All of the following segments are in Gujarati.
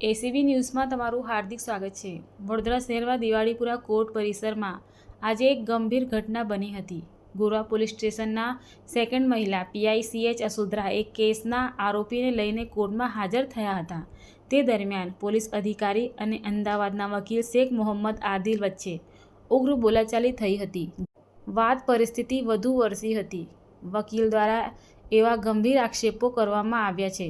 એસીબી ન્યૂઝમાં તમારું હાર્દિક સ્વાગત છે. વડોદરા શહેરમાં દિવાળીપુરા કોર્ટ પરિસરમાં આજે એક ગંભીર ઘટના બની હતી. ગોરવા પોલીસ સ્ટેશનના સેકન્ડ મહિલા પીઆઈસીએચ અસોદરા એક કેસના આરોપીને લઈને કોર્ટમાં હાજર થયા હતા. તે દરમિયાન પોલીસ અધિકારી અને અમદાવાદના વકીલ શેખ મોહમ્મદ આદિલ વચ્ચે ઉગ્ર બોલાચાલી થઈ હતી. વાત પરિસ્થિતિ વધુ વરસી હતી. વકીલ દ્વારા એવા ગંભીર આક્ષેપો કરવામાં આવ્યા છે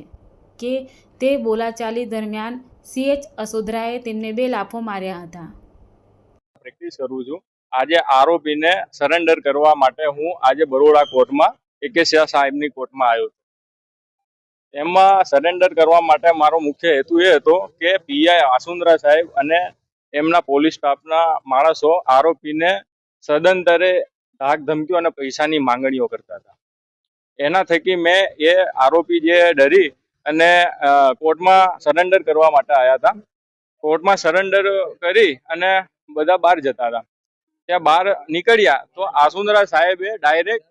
કે તે બોલાચાલી દરમિયાન સીએચ અસોધરાએ તેમને બે લાફો માર્યા હતા. પ્રેક્ટિસ કરું છું. આજે આરોપીને સરેન્ડર કરવા માટે હું આજે બરોડા કોર્ટમાં એકે સાહેબની કોર્ટમાં આવ્યો છું. એમાં સરેન્ડર કરવા માટે મારો મુખ્ય હેતુ એ હતો કે પીઆઈ આસુંદરા સાહેબ અને એમના પોલીસ સ્ટાફના માણસો આરોપીને સદંતરે ધાક ધમકીઓ અને પૈસાની માંગણીઓ કરતા હતા. એના થકી મેં એ આરોપી જે ડરી અને કોર્ટમાં સરેન્ડર કરવા માટે આવ્યા હતા. કોર્ટમાં સરેન્ડર કરી અને બધા બહાર જતા હતા. ત્યાં બહાર નીકળ્યા તો આસુંદરા સાહેબે ડાયરેક્ટ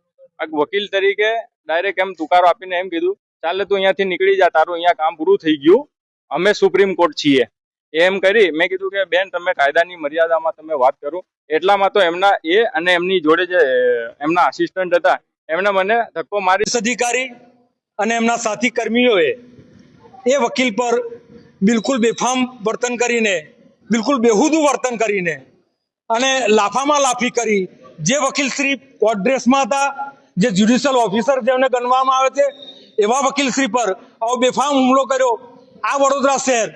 વકીલ તરીકે ડાયરેક્ટ એમ તુકારો આપીને એમ કીધું, ચાલે તું અહીંયાથી નીકળી જા, તારું અહીંયા કામ પૂરું થઈ ગયું. અમે સુપ્રીમ કોર્ટ છીએ. એમ કરી મેં કીધું કે, બેન, તમે કાયદાની મર્યાદામાં તમે વાત કરો. એટલામાં તો એમના એ અને એમની જોડે જે, એમના આસિસ્ટન્ટ હતા, એમણે મને ધક્કો મારી અધિકારી અને એમના સાથી કર્મીઓએ એ વકીલ પર બિલકુલ બેફામ વર્તન કરીને, બિલકુલ બેહુદું વર્તન કરીને અને લાફામાં લાફી કરી, જે વકીલ શ્રી કોર્ટ ડ્રેસમાં હતા, જે જ્યુડિશિયલ ઓફિસર જેમને ગણવામાં આવે છે, એવા વકીલ શ્રી પર આવો બેફામ હુમલો કર્યો. આ વડોદરા શહેર,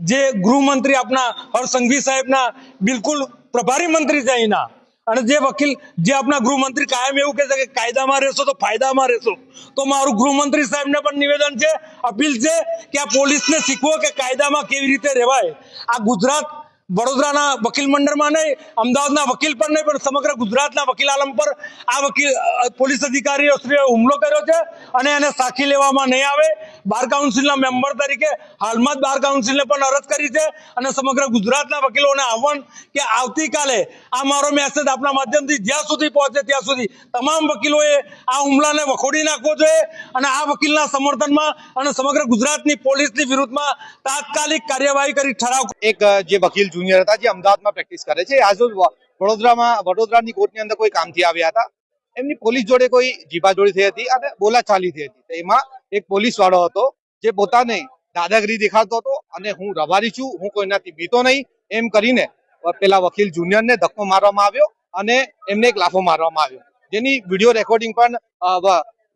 જે ગૃહમંત્રી આપના હર્ષ સંઘવી સાહેબના બિલકુલ પ્રભારી મંત્રી છે અહીંના અને જે વકીલ, જે આપણા ગૃહમંત્રી કાયમ એવું કહે છે કે કાયદામાં રહેશો તો ફાયદામાં રહેશો. તો મારું ગૃહમંત્રી સાહેબને પણ નિવેદન છે, અપીલ છે કે આ પોલીસને શીખવો કે કાયદામાં કેવી રીતે રહેવાય. આ ગુજરાત વડોદરાના વકીલ મંડળમાં નહીં, અમદાવાદના વકીલ પર નહીં, પણ સમગ્ર ગુજરાતના વકીલ આલમ પર આ વકીલ પોલીસ અધિકારીઓ શ્રીએ હુમલો કર્યો છે અને એને સાખી લેવામાં નહીં આવે. બાર કાઉન્સિલના મેમ્બર તરીકે હાલમાં જ બાર કાઉન્સિલને પણ અરજ કરી છે અને સમગ્ર ગુજરાતના વકીલોને આહવાન કે આવતીકાલે આ મારો મેસેજ આપના માધ્યમથી જ્યાં સુધી પહોંચે ત્યાં સુધી તમામ વકીલોએ આ હુમલાને વખોડી નાખવો જોઈએ અને આ વકીલના સમર્થનમાં અને સમગ્ર ગુજરાતની પોલીસની વિરુદ્ધમાં તાત્કાલિક કાર્યવાહી કરી ઠરાવ. એક જે વકીલ જુનિયર હતા જે અમદાવાદમાં પ્રેક્ટિસ કરે છે. આજ રોજ વડોદરામાં, વડોદરાની કોર્ટની અંદર કોઈ કામથી આવ્યા હતા. એમની પોલીસ જોડે કોઈ જીબાજોડી થઈ હતી અને બોલાચાલી થઈ હતી. એમાં એક પોલીસ વાળો હતો જે પોતાને દાદાગીરી દેખાડતો હતો અને હું રવારી છું, હું કોઈનાથી બીતો નહીં. એમ કરીને પેલા વકીલ જુનિયરને ધક્કો મારવામાં આવ્યો અને એમને એક લાફો મારવામાં આવ્યો. જેની વીડિયો રેકોર્ડિંગ પણ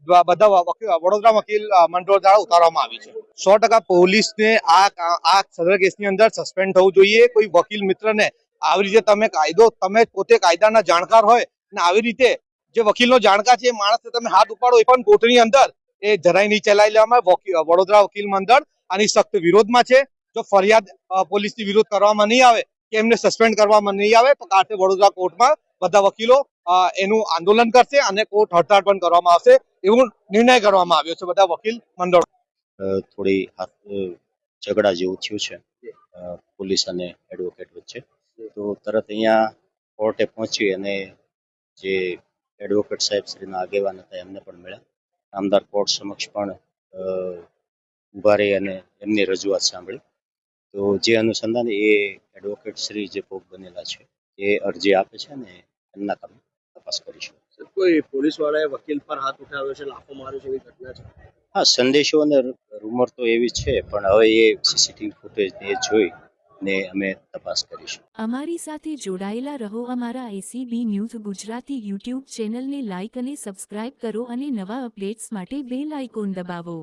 બધા વડોદરા વકીલ મંડળ દ્વારા ઉતારવામાં આવી છે. સો ટકા પોલીસને આ આ સદર કેસની અંદર સસ્પેન્ડ થવું જોઈએ. કોઈ વકીલ મિત્રને આવી રીતે તમે કાયદો, તમે પોતે કાયદાના જાણકાર હોય અને આવી રીતે જે વકીલનો જાણકાર છે, એ માણસને તમે હાથ ઉપાડો એ પણ કોર્ટની અંદર, એ જરાય નહીં ચલાવી લેવામાં. વડોદરા વકીલ મંડળ આની સખ્ત વિરોધમાં છે. જો ફરિયાદ પોલીસની વિરોધ કરવામાં નહીં આવે કે એમને સસ્પેન્ડ કરવામાં નહીં આવે, તો કાલે વડોદરા કોર્ટમાં બધા વકીલો એનું આંદોલન કરશે અને કોર્ટ હડતાળ પણ કરવામાં આવશે એવું નિર્ણય કરવામાં આવ્યો છે બધા વકીલ મંડળ. થોડી ઝઘડા જેવું થયું છે પોલીસ અને એડવોકેટ વચ્ચે. તો તરત અહીંયા કોર્ટે પહોંચી અને જે એડવોકેટ સાહેબ શ્રીના આગેવાન હતા એમને પણ મળ્યા. નામદાર કોર્ટ સમક્ષ પણ ઊભા રહી અને એમની રજૂઆત સાંભળી. તો જે અનુસંધાન એ એડવોકેટ શ્રી જે ભોગ બનેલા છે, એ અરજી આપે છે અને એમના કામ તપાસ કરીશું. કોઈ પોલીસ વાળાએ વકીલ પર હાથ ઉઠાવ્યો છે લાફો માર્યો છે એવી ઘટના છે? હા સંદેશો અને રૂમર તો એવી છે પણ હવે એ સીસીટીવી ફૂટેજ એ જોઈ ને અમે તપાસ કરીશું. અમારી સાથે જોડાયેલા રહો અમારા એસીબી ન્યૂઝ ગુજરાતી યુટ્યુબ ચેનલને લાઇક અને સબસ્ક્રાઇબ કરો અને નવા અપડેટ્સ માટે બેલ આઇકોન દબાવો.